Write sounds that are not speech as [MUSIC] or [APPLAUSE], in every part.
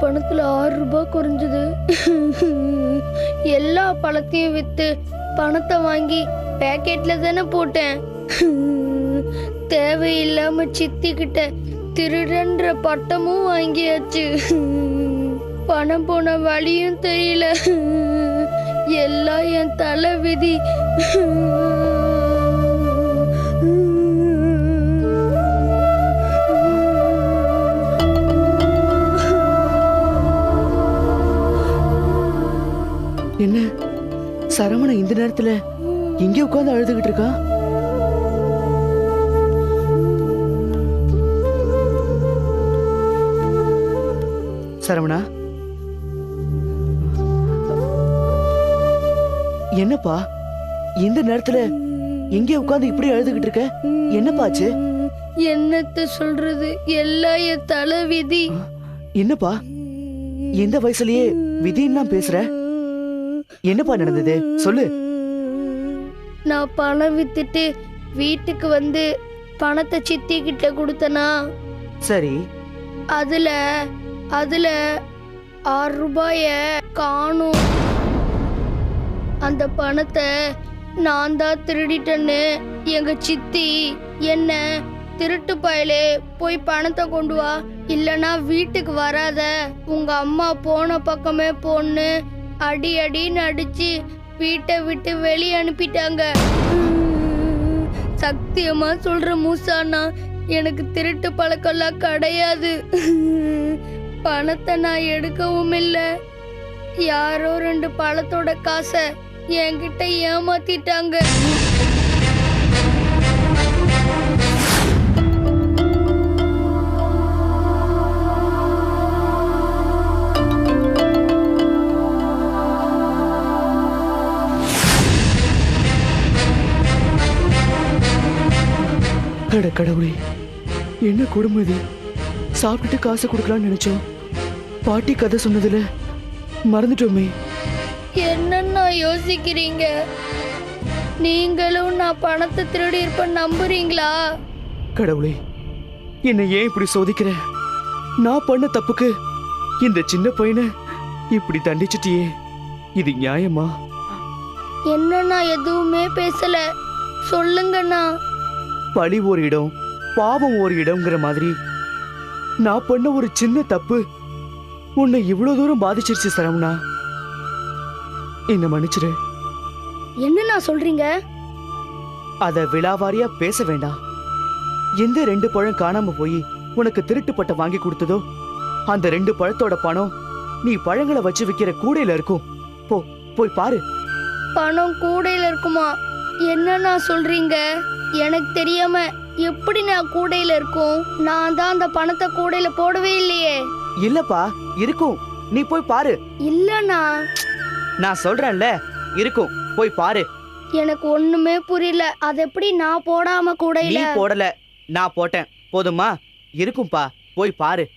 பணத்துல ஆறு ரூபாய் குறைஞ்சது. எல்லா பழத்தையும் வித்து பணத்தை வாங்கி பேக்கெட்ல தானே போட்டேன். தேவையில்லாம சித்திக்கிட்ட திருடன்ற பட்டமும் வாங்கியாச்சு. பணம் போன வழியும் தெரியல. எல்லாம் என் தலை விதி. இங்கே உட்கார்ந்து அழுதுகிட்டு இருக்கா? சரவணா? என்னப்பா இந்த நேரத்துல எங்கே உட்கார்ந்து இப்படி அழுதுகிட்டு இருக்க? என்னப்பாச்சு என்னத்த சொல்றது? எல்லாம் என் தலை விதி. என்னப்பா? இந்த வயசுலயே விதின்னா பேசுற? என்னப்பா நடந்தது? சொல்லு. நான் பணம் வித்துட்டு வீட்டுக்கு வந்து பணத்தை சித்தி கிட்ட கொடுத்தனா? சரி. அதுல அதுல ஆறு ரூபாய காணும். அந்த பணத்தை நான் தான் திருடிட்டேன்னு எங்க சித்தி என்ன திருட்டு பயலே போய் பணத்தை கொண்டு வா இல்லனா வீட்டுக்கு வராத. உங்க அம்மா போன பக்கமே போன்னு அடி அடின்னு அடிச்சு வீட்டை விட்டு வெளியே அனுப்பிட்டாங்க. சத்தியமா சொல்ற மூசானா எனக்கு திருட்டு பழக்கம்லாம் கிடையாது. பணத்தை நான் எடுக்கவும் இல்லை. யாரோ ரெண்டு பழத்தோட காசை என்கிட்ட ஏமாத்திட்டாங்க. அட கடவுளே. என்ன குடும்பம் இது? சாப்பிட்டுட்டு காசு கொடுக்கலாம்னு நினைச்சோம். பாட்டி கதை சொன்னதுல மறந்துட்டோமே. என்னன்னா யோசிக்கிறீங்க? நீங்களும் நான் பணத்தை திருடி இருப்பேன் நம்புறீங்களா? கடவுளே என்னை ஏன் இப்படி சோதிக்கிற? நான் பண்ண தப்புக்கு இந்த சின்ன பையனை இப்படி தண்டிச்சிட்டியே. இது நியாயமா? என்னன்னா எதுவுமே பேசல. சொல்லுங்கண்ணா. பழி ஒரு இடம் பாவம் ஒரு இடம்ங்கிற மாதிரி. நான் பண்ண ஒரு சின்ன தப்பு உன்னை இவ்வளவு தூரம் பாதிச்சிருச்சு சரவணா. என்ன மன்னிச்சிரு என்னண்ணா சொல்றீங்க? அத விழாவாரியா பேச வேண்டாம். எந்த ரெண்டு பழம் காணாம போய் உனக்கு திருட்டு பட்டை வாங்கி கொடுத்ததோ அந்த ரெண்டு பழத்தோட பணம் நீ பழங்களை வச்சு விக்கிற கூடையில இருக்கும். போ போய் பாரு. பணம் கூடையில இருக்குமா? என்னண்ணா சொல்றீங்க? எனக்கு தெரியாம எப்படி நான் கூடையில இருக்கும்? நான் தான் அந்த பணத்தை கூடையில போடவே இல்லையே. இல்லப்பா இருக்கும். நீ போய் பாரு. இல்லண்ணா. நான் சொல்றேன்ல இருக்கும். போய் பாரு. எனக்கு ஒண்ணுமே புரியல. அது எப்படி நான் போடாம நீ கூடையில போடல. நான் போட்டேன். போதுமா? இருக்கும்பா. போய் பாரு.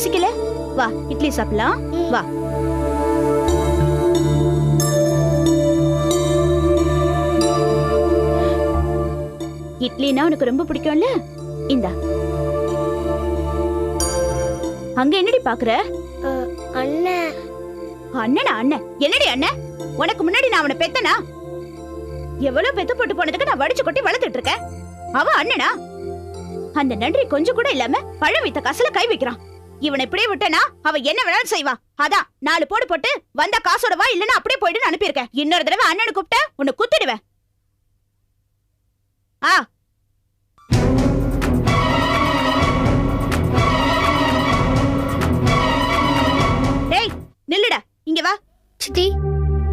பசிக்கல? வா இட்லி சாப்பிடலாம். வா. இட்லினா உனக்கு ரொம்ப பிடிக்கும்ல? இந்தா. அங்க என்னடி பாக்குற? அண்ணன். அண்ணனா அண்ணன். என்னடி அண்ணன்? உனக்கு முன்னாடி நான் அவனை பெத்தனா? எவ்வளவு பெத்து போட்டு போனதுக்கு நான் வடிச்சு கொட்டி வளர்த்துட்டு இருக்கேன். அவன் அண்ணனா? அந்த நன்றி கொஞ்சம் கூட இல்லாம பழம் வித்த காசுல கை வைக்கிறான். இவனை இப்படியே விட்டனா? அவ என்ன வேணாலும் செய்வா. அதான் நாலு போடு போட்டு வந்த காசோட வா இல்லனா அப்படியே போயிட்டு அனுப்பியிருக்கேன். இன்னொரு தடவை அண்ணனு கூப்பிட்ட உன்னை குத்திடுவேன். ஆ. டேய் நில்லுடா. இங்க வா. சித்தி.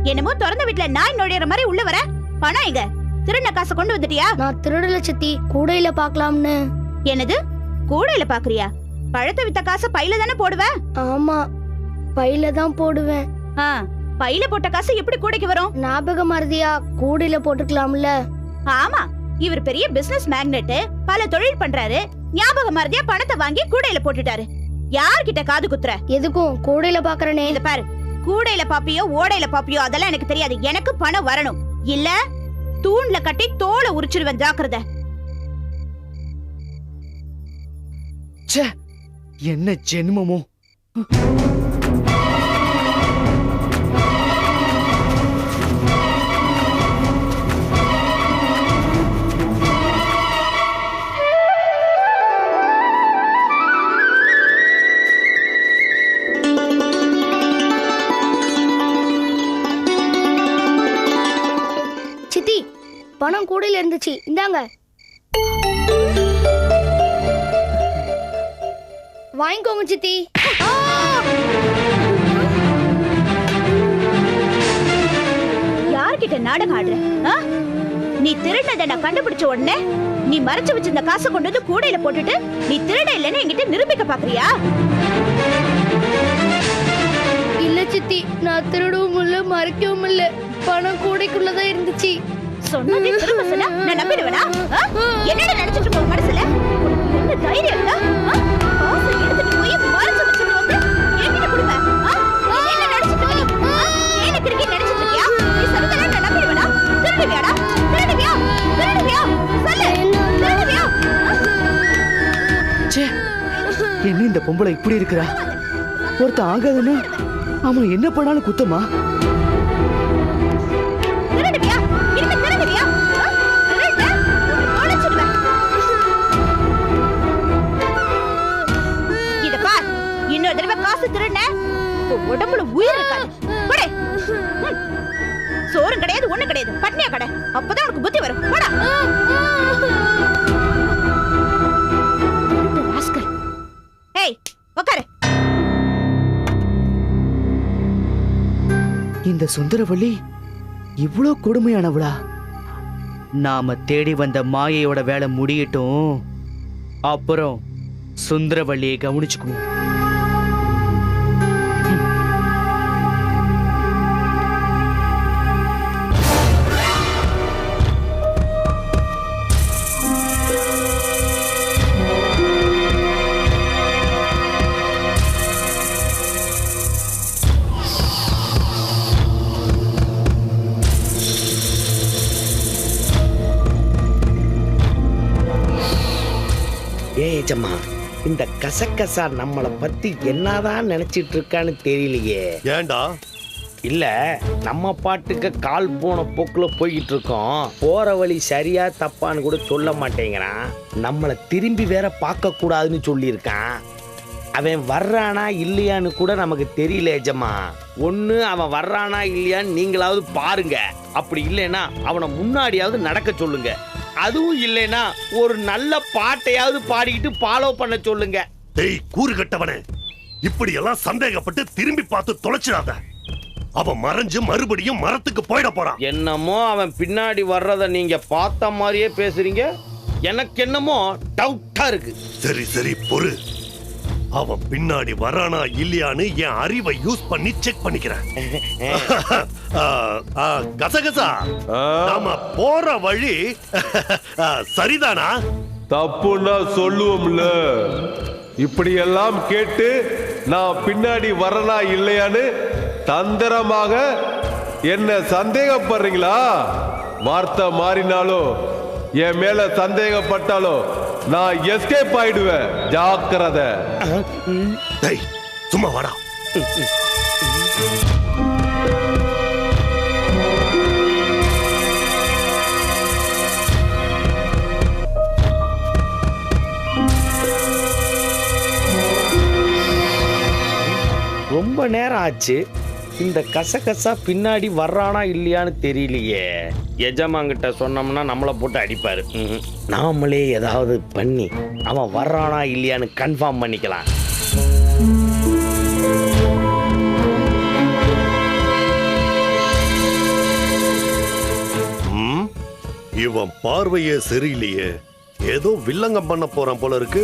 என்னமோ திறந்த வீட்டுல நாய் நுழையற மாதிரி உள்ள வர. பணம் எங்க? திருண்ண காசை கொண்டு வந்துட்டியா? நான் திருடல சித்தி. கூடையில பாக்கலாம்னு என்னது? கூடையில பாக்குறியா பழத்தை வித்த காசை பையில தானே போடுவ? ஆமா பையில தான் போடுவேன். ஆ, பையில போட்ட காசு எப்படி கூடைக்கு வரும்? ஞாபக மருதியா கூடையில போட்டுக்கலாம்ல. ஆமா இவர் பெரிய பிசினஸ் மேக்னெட் பல தொழில் பண்றாரு. ஞாபக மறதியா பணத்தை வாங்கி கூடையில போட்டுட்டாரு. யார்கிட்ட காது குத்துற? எதுக்கும் கூடையில பாக்குறனே. இத பாரு கூடையில பாப்பியோ ஓடையில பாப்பியோ அதெல்லாம் எனக்கு தெரியாது. எனக்கு பணம் வரணும். இல்ல தூண்ல கட்டி தோலை உரிச்சிருவேன் ஜாக்கிரதை. ச்சே என்ன ஜென்மமோ? சித்தி பணம் கூடையில இருந்துச்சு. இந்தாங்க. வாங்கிக்கோங்க சித்தி. யார்கிட்ட நாடகம் ஆடுற? நீ திருடினதை நான் கண்டுபிடிச்ச உடனே நீ மறைச்சு வச்சிருந்த காசை கொண்டு வந்து கூடையில போட்டுட்டு நீ திருட இல்லைன்னு என்கிட்ட நிரூபிக்க பாக்குறியா? இல்ல சித்தி. நான் திருடவும் இல்ல மறைக்கவும் இல்ல. பணம் கூடைக்குள்ளதான் இருந்துச்சு. சொன்னதே திரும்ப சொன்னா நான் நம்பிடுவேனா? என்னடா நினைச்சிட்டு இருக்க உன் மனசுல? என்ன தைரியம் எடுத்துட்டு போய் மறைச்சு வச்சது வந்து என்கிட்ட என்ன இருக்க இருக்கியா? நீ சொல்றதெல்லாம் நான் திருடுவியாடா. திருடுவியா? திருடுவியா? சொல்லு. திருடுவியா? ச்சே. என்ன இந்த பொம்பளை இப்படி இருக்கிறா? ஒருத்தன் ஆகாதுன்னா? அவன் என்ன பண்ணாலும் குத்தமா? உடம்புல உயிர் இருக்காது. போடே. சோறும் கிடையாது ஒண்ணு கிடையாது. பட்னியா கடை. அப்பதான் உனக்கு புத்தி வரும். போடா. ஏய் உட்காரு இந்த சுந்தரவள்ளி இவ்ளோ கொடுமையானவளா? நாம தேடி வந்த மாயையோட வேலை முடியட்டும். அப்புறம் சுந்தரவள்ளியை கவனிச்சுக்குவோம் கசக்கசா நம்மளை பத்தி என்னதான் நினைச்சிட்டு இருக்கான்னு தெரியலையே. ஏன்டா? இல்ல நம்ம பாட்டுக்கு கால் போன போக்குல போய்கிட்டு இருக்கோம் போற வழி சரியா தப்பான்னு கூட சொல்ல மாட்டேங்கிறான் நம்மளை திரும்பி வேற பார்க்க கூடாதுன்னு சொல்லியிருக்கான். அவன் வர்றானா இல்லையான்னு கூட நமக்கு தெரியல ஏஜம்மா ஒன்று அவன் வர்றானா இல்லையான்னு நீங்களாவது பாருங்க. அப்படி இல்லைன்னா அவனை முன்னாடியாவது நடக்க சொல்லுங்க. அதுவும் இல்லைன்னா ஒரு நல்ல பாட்டையாவது பாடிக்கிட்டு ஃபாலோ பண்ண சொல்லுங்க. டேய் கூறு கட்டவனே. இப்படி எல்லாம் சந்தேகப்பட்டு திரும்பி பார்த்து தொலைச்சிடாத. அவன் மறைஞ்சு மறுபடியும் மரத்துக்கு போயிட போறான். என்னமோ அவன் பின்னாடி வர்றத நீங்க பார்த்த மாதிரியே பேசுறீங்க. எனக்கு என்னமோ டவுட்டா இருக்கு. சரி சரி பொறு. அவன் பின்னாடி வரானா இல்லையான்னு என் அறிவை யூஸ் பண்ணி செக் பண்ணிக்கிறேன். [LAUGHS] ஆ, ஆ, கசகசா. நாம போற வழி ஆ, சரிதானா? தப்புன்னா சொல்லுவோம்ல. இப்படியெல்லாம் கேட்டு நான் பின்னாடி வரனா இல்லையான்னு தந்திரமாக என்ன சந்தேகப்படுறீங்களா? வார்த்தை மாறினாலும் என் மேல சந்தேகப்பட்டாலும் நான் எஸ்கேப் ஆயிடுவேன். ஜாக்கிரதை. சும்மா வாடா. ரொம்ப நேரம் ஆச்சு. இந்த கசகசா பின்னாடி வர்றானா இல்லையான்னு தெரியலையே. எஜமாங்கிட்ட சொன்னோம்னா நம்மளை போட்டு அடிப்பாரு. நாமளே ஏதாவது பண்ணி அவன் வர்றானா இல்லையான்னு கன்ஃபார்ம் பண்ணிக்கலாம். இவன் பார்வையே சரியில்லையே. ஏதோ வில்லங்கம் பண்ண போறான் போல இருக்கு.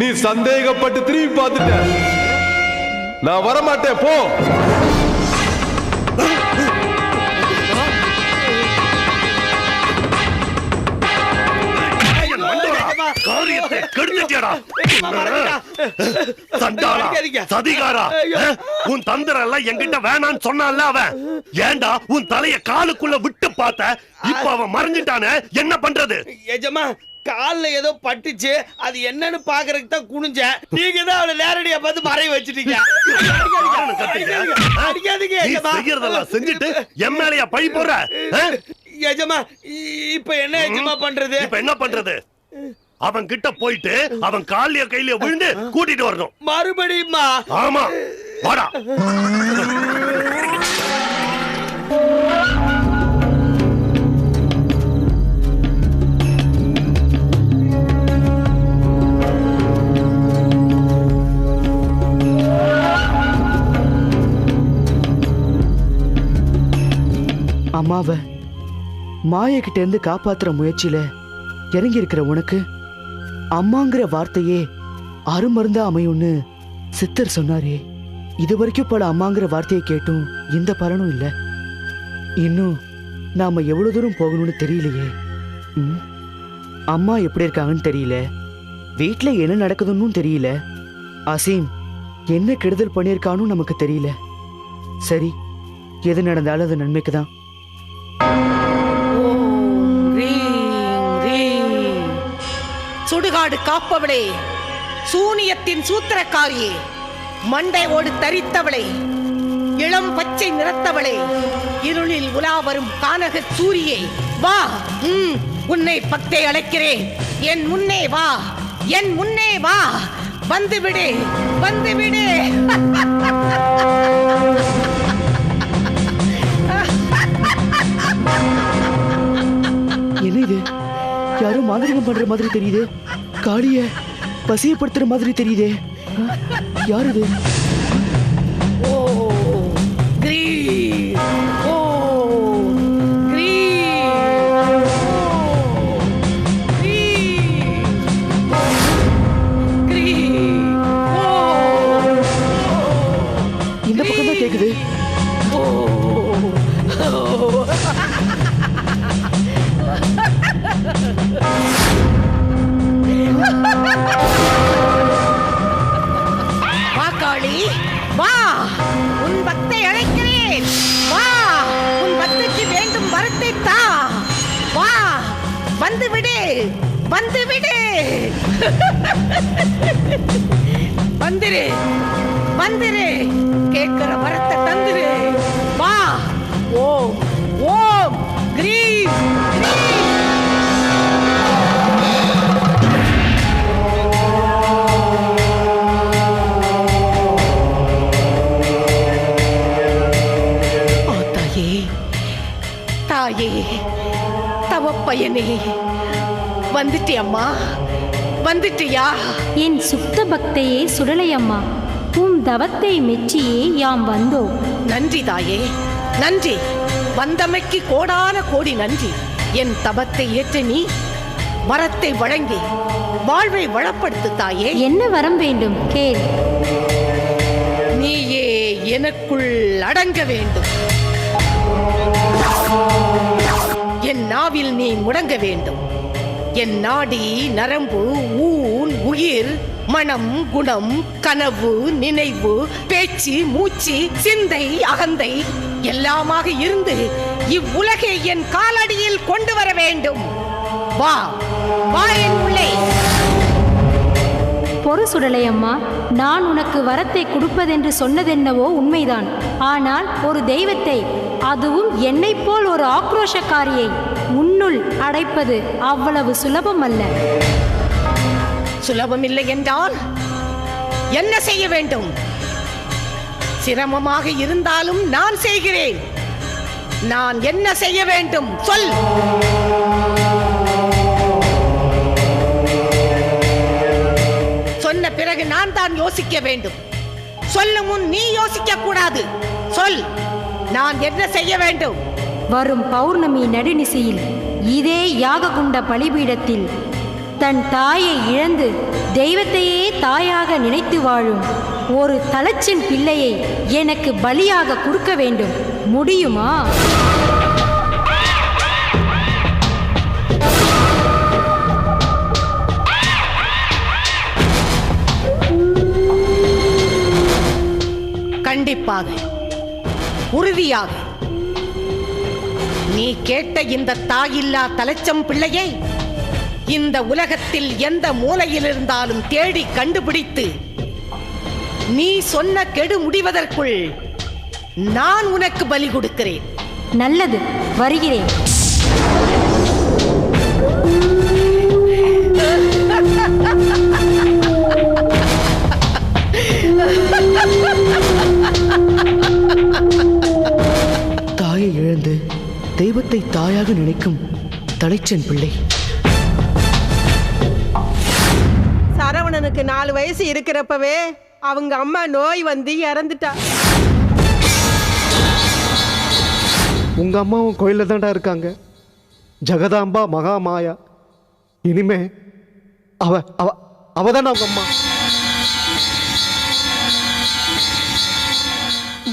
நீ சந்தேகப்பட்டு திரும்பி பார்த்துட்ட. நான் வரமாட்டேன் போ. சதிகாரா, உன் தந்திரம் எல்லாம் என்கிட்ட வேணான்னு சொன்னான்ல அவன். ஏண்டா உன் தலைய காலுக்குள்ள விட்டு பார்த்த? இப்ப அவன் மறைஞ்சிட்டானே? என்ன பண்றது? எஜமா கால்ல ஏதோ பட்டுச்சு அது என்னன்னு பாக்குறதுக்கு தான் குனிஞ்சேன் நீங்க தான் அவளை நேரடியா பார்த்து மறைய வச்சுட்டீங்க. அடிக்காதீங்க. எஜமா. செய்யறதெல்லாம் செஞ்சுட்டு என் மேலயா பழி போடுற? அஹ்? எஜமா இப்ப என்ன எஜமா பண்றது? இப்ப என்ன பண்றது? அவன் கிட்ட போயிட்டு அவன் கால்லய கையில விழுந்து கூட்டிட்டு வரணும். மறுபடியுமா ஆமா வாடா. அம்மாவை மாயக்கிட்ட இருந்து காப்பாத்துற முயற்சியில இறங்கி இருக்கிற உனக்கு அம்மாங்கிற வார்த்தையே அருமருந்தா அமையும்னு சித்தர் சொன்னாரே. இது வரைக்கும் பல அம்மாங்கிற வார்த்தையை கேட்டும் எந்த பலனும் இல்லை. இன்னும் நாம எவ்வளவு தூரம் போகணும்னு தெரியலையே. அம்மா எப்படி இருக்காங்கன்னு தெரியல. வீட்டில் என்ன நடக்குதுன்னு தெரியல. அசீம் என்ன கெடுதல் பண்ணியிருக்கானும் நமக்கு தெரியல. சரி எது நடந்தாலும் அது நன்மைக்கு தான் சுடுகாடு காப்பவளே. சூனியத்தின் சூத்திரக்காரியே மண்டை ஓடு தரித்தவளே இளம் பச்சை நிறத்தவளே இருளில் உலா வரும் கானக சூரியே வா ம், உன்னை பக்தை அழைக்கிறேன். என் முன்னே வா என் முன்னே வா வந்துவிடு வந்துவிடு என்ன இது யாரும் மாந்திரிகம் பண்ற மாதிரி தெரியுது. காளிய பசியப்படுத்துற மாதிரி தெரியுதே. ஆ, யார் இது? வந்துரு. கேட்கிற வரத்தை தந்துரு. வா. ஓம். ஓம். கிரீம். கிரீம் ஆ தாயே. தாயே. வந்துட்டியம்மா. வந்துட்டியா? என் சுத்த பக்தையே சுடலையம்மா உம் தவத்தை மெச்சியே யாம் வந்தோம் நன்றி தாயே நன்றி. வந்தமைக்கு கோடான கோடி நன்றி. என் தபத்தை ஏற்ற நீ வரத்தை வழங்கி வாழ்வை வளப்படுத்து தாயே. என்ன வரம் வேண்டும்? கேள். நீயே எனக்குள் அடங்க வேண்டும். என் நாவில் நீ முடங்க வேண்டும். என் நாடி நரம்பு ஊன் உயிர் மனம் குணம் கனவு நினைவு பேச்சு மூச்சு சிந்தை அகந்தை எல்லாமாக இருந்து இவ்வுலகை என் காலடியில் கொண்டு வர வேண்டும். வா வா என் உள்ளே. பொறு சுடலையம்மா நான் உனக்கு வரத்தை கொடுப்பதென்று சொன்னதென்னவோ உண்மைதான். ஆனால் ஒரு தெய்வத்தை அதுவும் என்னைப் போல் ஒரு ஆக்ரோஷக்காரியை உன்னுள் அடைப்பது அவ்வளவு சுலபம் அல்ல சுலபமில்லை. என்றால் என்ன செய்ய வேண்டும்? சிரமமாக இருந்தாலும் நான் செய்கிறேன். நான் என்ன செய்ய வேண்டும்? சொல். சொன்ன பிறகு நான் தான் யோசிக்க வேண்டும். சொல்லும் முன் நீ யோசிக்க கூடாது சொல். நான் என்ன செய்ய வேண்டும்? வரும் பௌர்ணமி நடுநிசையில் இதே யாககுண்ட பலிபீடத்தில் தன் தாயை இழந்து தெய்வத்தையே தாயாக நினைத்து வாழும் ஒரு தலச்சின் பிள்ளையை எனக்கு பலியாக கொடுக்க வேண்டும். முடியுமா? கண்டிப்பாக. உறுதியாக. நீ கேட்ட இந்த தாயில்லா தலைச்சம் பிள்ளையை இந்த உலகத்தில் எந்த மூலையில் இருந்தாலும் தேடி கண்டுபிடித்து நீ சொன்ன கெடு முடிவதற்குள் நான் உனக்கு பலி கொடுக்கிறேன். நல்லது வருகிறேன். தெய்வத்தை தாயாக நினைக்கும் தலைச்சன் பிள்ளை. சரவணனுக்கு நாலு வயசு இருக்கிறப்பவே அவங்க அம்மா நோய் வந்து இறந்துட்டா. உங்க அம்மாவும் கோயில்ல தான்டா இருக்காங்க. ஜெகதாம்பா மகாமாயா. இனிமே அவ அவ அவ தானே அவங்க அம்மா.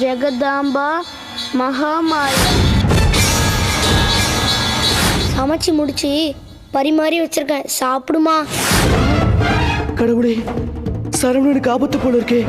ஜெகதாம்பா மகாமாயா. சமைச்சு முடிச்சு பரிமாறி வச்சிருக்கேன். சாப்பிடுமா? கடவுளே சரவணனுக்கு ஆபத்து போல இருக்கே.